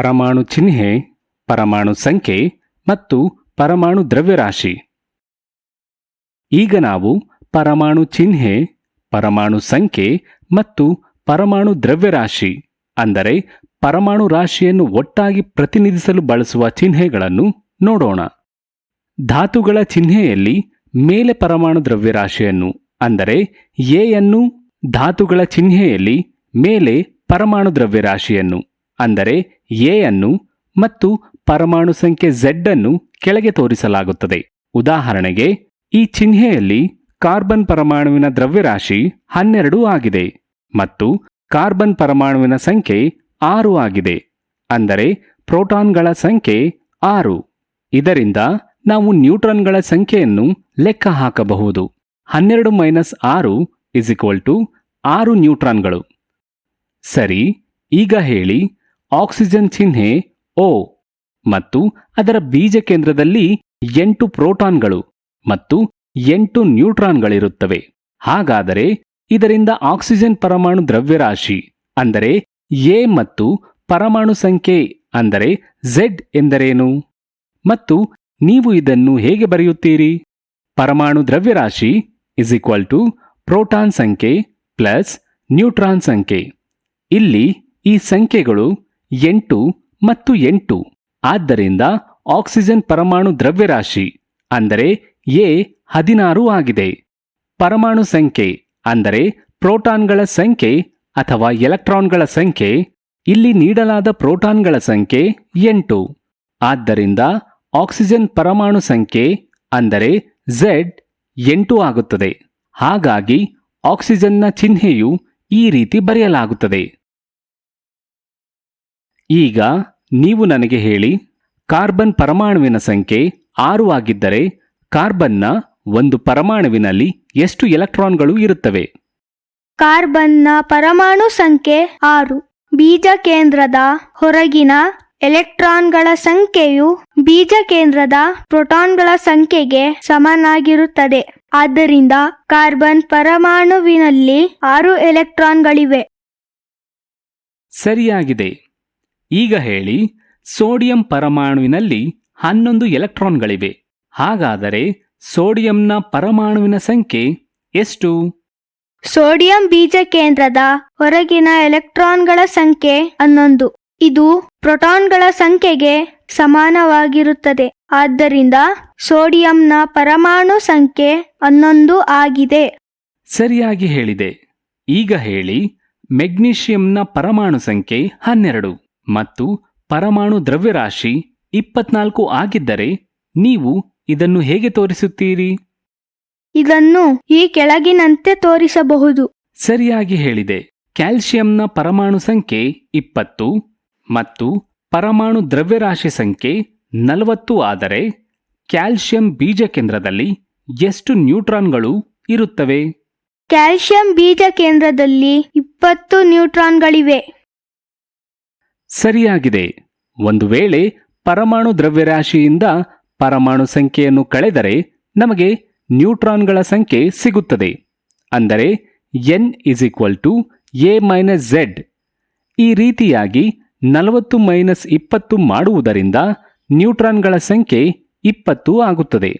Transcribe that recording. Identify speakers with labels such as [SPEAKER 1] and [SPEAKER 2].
[SPEAKER 1] ಪರಮಾಣು ಚಿಹ್ನೆ, ಪರಮಾಣು ಸಂಖ್ಯೆ ಮತ್ತು ಪರಮಾಣು ದ್ರವ್ಯರಾಶಿ. ಈಗ ನಾವು ಪರಮಾಣು ಚಿಹ್ನೆ, ಪರಮಾಣು ಸಂಖ್ಯೆ ಮತ್ತು ಪರಮಾಣು ದ್ರವ್ಯರಾಶಿ, ಅಂದರೆ ಪರಮಾಣು ರಾಶಿಯನ್ನು ಒಟ್ಟಾಗಿ ಪ್ರತಿನಿಧಿಸಲು ಬಳಸುವ ಚಿಹ್ನೆಗಳನ್ನು ನೋಡೋಣ. ಧಾತುಗಳ ಚಿಹ್ನೆಯಲ್ಲಿ ಮೇಲೆ ಪರಮಾಣು ದ್ರವ್ಯರಾಶಿಯನ್ನು, ಅಂದರೆ ಎಯನ್ನು ಧಾತುಗಳ ಚಿಹ್ನೆಯಲ್ಲಿ ಮೇಲೆ ಪರಮಾಣು ದ್ರವ್ಯರಾಶಿಯನ್ನು. ಅಂದರೆ ಎ ಅನ್ನು ಮತ್ತು ಪರಮಾಣು ಸಂಖ್ಯೆ ಝೆಡ್ ಅನ್ನು ಕೆಳಗೆ ತೋರಿಸಲಾಗುತ್ತದೆ. ಉದಾಹರಣೆಗೆ, ಈ ಚಿಹ್ನೆಯಲ್ಲಿ ಕಾರ್ಬನ್ ಪರಮಾಣುವಿನ ದ್ರವ್ಯರಾಶಿ ಹನ್ನೆರಡು ಆಗಿದೆ ಮತ್ತು ಕಾರ್ಬನ್ ಪರಮಾಣುವಿನ ಸಂಖ್ಯೆ ಆರು ಆಗಿದೆ, ಅಂದರೆ ಪ್ರೋಟಾನ್ಗಳ ಸಂಖ್ಯೆ ಆರು. ಇದರಿಂದ ನಾವು ನ್ಯೂಟ್ರಾನ್ಗಳ ಸಂಖ್ಯೆಯನ್ನು ಲೆಕ್ಕ ಹಾಕಬಹುದು. ಹನ್ನೆರಡು ಮೈನಸ್ ಆರು ಇಸ್ ಈಕ್ವಲ್ ಟು ಆರು ನ್ಯೂಟ್ರಾನ್ಗಳು. ಸರಿ, ಈಗ ಹೇಳಿ ಆಕ್ಸಿಜನ್ ಚಿಹ್ನೆ ಓ ಮತ್ತು ಅದರ ಬೀಜ ಕೇಂದ್ರದಲ್ಲಿ ಎಂಟು ಪ್ರೋಟಾನ್ಗಳು ಮತ್ತು ಎಂಟು ನ್ಯೂಟ್ರಾನ್ಗಳಿರುತ್ತವೆ. ಹಾಗಾದರೆ ಇದರಿಂದ ಆಕ್ಸಿಜನ್ ಪರಮಾಣು ದ್ರವ್ಯರಾಶಿ, ಅಂದರೆ ಎ ಮತ್ತು ಪರಮಾಣು ಸಂಖ್ಯೆ, ಅಂದರೆ ಝೆಡ್ ಎಂದರೇನು? ಮತ್ತು ನೀವು ಇದನ್ನು ಹೇಗೆ ಬರೆಯುತ್ತೀರಿ? ಪರಮಾಣು ದ್ರವ್ಯರಾಶಿ ಇಸ್ ಈಕ್ವಲ್ ಟು ಪ್ರೋಟಾನ್ ಸಂಖ್ಯೆ ಪ್ಲಸ್ ನ್ಯೂಟ್ರಾನ್ ಸಂಖ್ಯೆ. ಇಲ್ಲಿ ಈ ಸಂಖ್ಯೆಗಳು ಎಂಟು ಮತ್ತು ಎಂಟು. ಆದ್ದರಿಂದ ಆಕ್ಸಿಜನ್ ಪರಮಾಣು ದ್ರವ್ಯರಾಶಿ, ಅಂದರೆ ಎ ಹದಿನಾರು ಆಗಿದೆ. ಪರಮಾಣು ಸಂಖ್ಯೆ, ಅಂದರೆ ಪ್ರೋಟಾನ್ಗಳ ಸಂಖ್ಯೆ ಅಥವಾ ಎಲೆಕ್ಟ್ರಾನ್ಗಳ ಸಂಖ್ಯೆ. ಇಲ್ಲಿ ನೀಡಲಾದ ಪ್ರೋಟಾನ್ಗಳ ಸಂಖ್ಯೆ ಎಂಟು. ಆದ್ದರಿಂದ ಆಕ್ಸಿಜನ್ ಪರಮಾಣು ಸಂಖ್ಯೆ, ಅಂದರೆ ಝೆಡ್ ಎಂಟು ಆಗುತ್ತದೆ. ಹಾಗಾಗಿ ಆಕ್ಸಿಜನ್ನ ಚಿಹ್ನೆಯು ಈ ರೀತಿ ಬರೆಯಲಾಗುತ್ತದೆ. ಈಗ ನೀವು ನನಗೆ ಹೇಳಿ ಕಾರ್ಬನ್ ಪರಮಾಣುವಿನ ಸಂಖ್ಯೆ ಆರು ಆಗಿದ್ದರೆ ಕಾರ್ಬನ್ನ ಒಂದು ಪರಮಾಣುವಿನಲ್ಲಿ ಎಷ್ಟು ಎಲೆಕ್ಟ್ರಾನ್ಗಳು ಇರುತ್ತವೆ?
[SPEAKER 2] ಕಾರ್ಬನ್ನ ಪರಮಾಣು ಸಂಖ್ಯೆ ಆರು. ಬೀಜ ಕೇಂದ್ರದ ಹೊರಗಿನ ಎಲೆಕ್ಟ್ರಾನ್ಗಳ ಸಂಖ್ಯೆಯು ಬೀಜ ಕೇಂದ್ರದ ಪ್ರೋಟಾನ್ಗಳ ಸಂಖ್ಯೆಗೆ ಸಮನಾಗಿರುತ್ತದೆ. ಆದ್ದರಿಂದ ಕಾರ್ಬನ್ ಪರಮಾಣುವಿನಲ್ಲಿ ಆರು ಎಲೆಕ್ಟ್ರಾನ್ಗಳಿವೆ.
[SPEAKER 1] ಸರಿಯಾಗಿದೆ. ಈಗ ಹೇಳಿ ಸೋಡಿಯಂ ಪರಮಾಣುವಿನಲ್ಲಿ ಹನ್ನೊಂದು ಎಲೆಕ್ಟ್ರಾನ್ಗಳಿವೆ. ಹಾಗಾದರೆ ಸೋಡಿಯಂನ ಪರಮಾಣುವಿನ ಸಂಖ್ಯೆ ಎಷ್ಟು?
[SPEAKER 2] ಸೋಡಿಯಂ ಬೀಜ ಕೇಂದ್ರದ ಹೊರಗಿನ ಎಲೆಕ್ಟ್ರಾನ್ಗಳ ಸಂಖ್ಯೆ ಹನ್ನೊಂದು. ಇದು ಪ್ರೋಟಾನ್ಗಳ ಸಂಖ್ಯೆಗೆ ಸಮಾನವಾಗಿರುತ್ತದೆ. ಆದ್ದರಿಂದ ಸೋಡಿಯಂನ ಪರಮಾಣು ಸಂಖ್ಯೆ ಹನ್ನೊಂದು ಆಗಿದೆ.
[SPEAKER 1] ಸರಿಯಾಗಿ ಹೇಳಿದೆ. ಈಗ ಹೇಳಿ ಮೆಗ್ನೀಷಿಯಂನ ಪರಮಾಣು ಸಂಖ್ಯೆ ಹನ್ನೆರಡು. ಮತ್ತು ಪರಮಾಣು ದ್ರವ್ಯರಾಶಿ ಇಪ್ಪತ್ನಾಲ್ಕು ಆಗಿದ್ದರೆ ನೀವು ಇದನ್ನು ಹೇಗೆ ತೋರಿಸುತ್ತೀರಿ?
[SPEAKER 2] ಇದನ್ನು ಈ ಕೆಳಗಿನಂತೆ ತೋರಿಸಬಹುದು.
[SPEAKER 1] ಸರಿಯಾಗಿ ಹೇಳಿದೆ. ಕ್ಯಾಲ್ಸಿಯಂನ ಪರಮಾಣು ಸಂಖ್ಯೆ ಇಪ್ಪತ್ತು ಮತ್ತು ಪರಮಾಣು ದ್ರವ್ಯರಾಶಿ ಸಂಖ್ಯೆ ನಲವತ್ತು ಆದರೆ ಕ್ಯಾಲ್ಸಿಯಂ ಬೀಜ ಕೇಂದ್ರದಲ್ಲಿ ಎಷ್ಟು ನ್ಯೂಟ್ರಾನ್ಗಳು ಇರುತ್ತವೆ?
[SPEAKER 2] ಕ್ಯಾಲ್ಸಿಯಂ ಬೀಜ ಕೇಂದ್ರದಲ್ಲಿ ಇಪ್ಪತ್ತು ನ್ಯೂಟ್ರಾನ್ಗಳಿವೆ.
[SPEAKER 1] ಸರಿಯಾಗಿದೆ. ಒಂದು ವೇಳೆ ಪರಮಾಣು ದ್ರವ್ಯರಾಶಿಯಿಂದ ಪರಮಾಣು ಸಂಖ್ಯೆಯನ್ನು ಕಳೆದರೆ ನಮಗೆ ನ್ಯೂಟ್ರಾನ್ಗಳ ಸಂಖ್ಯೆ ಸಿಗುತ್ತದೆ. ಅಂದರೆ N is equal to A minus Z ಈ ರೀತಿಯಾಗಿ ನಲವತ್ತು ಮೈನಸ್ ಇಪ್ಪತ್ತು ಮಾಡುವುದರಿಂದ ನ್ಯೂಟ್ರಾನ್ಗಳ ಸಂಖ್ಯೆ ಇಪ್ಪತ್ತು ಆಗುತ್ತದೆ.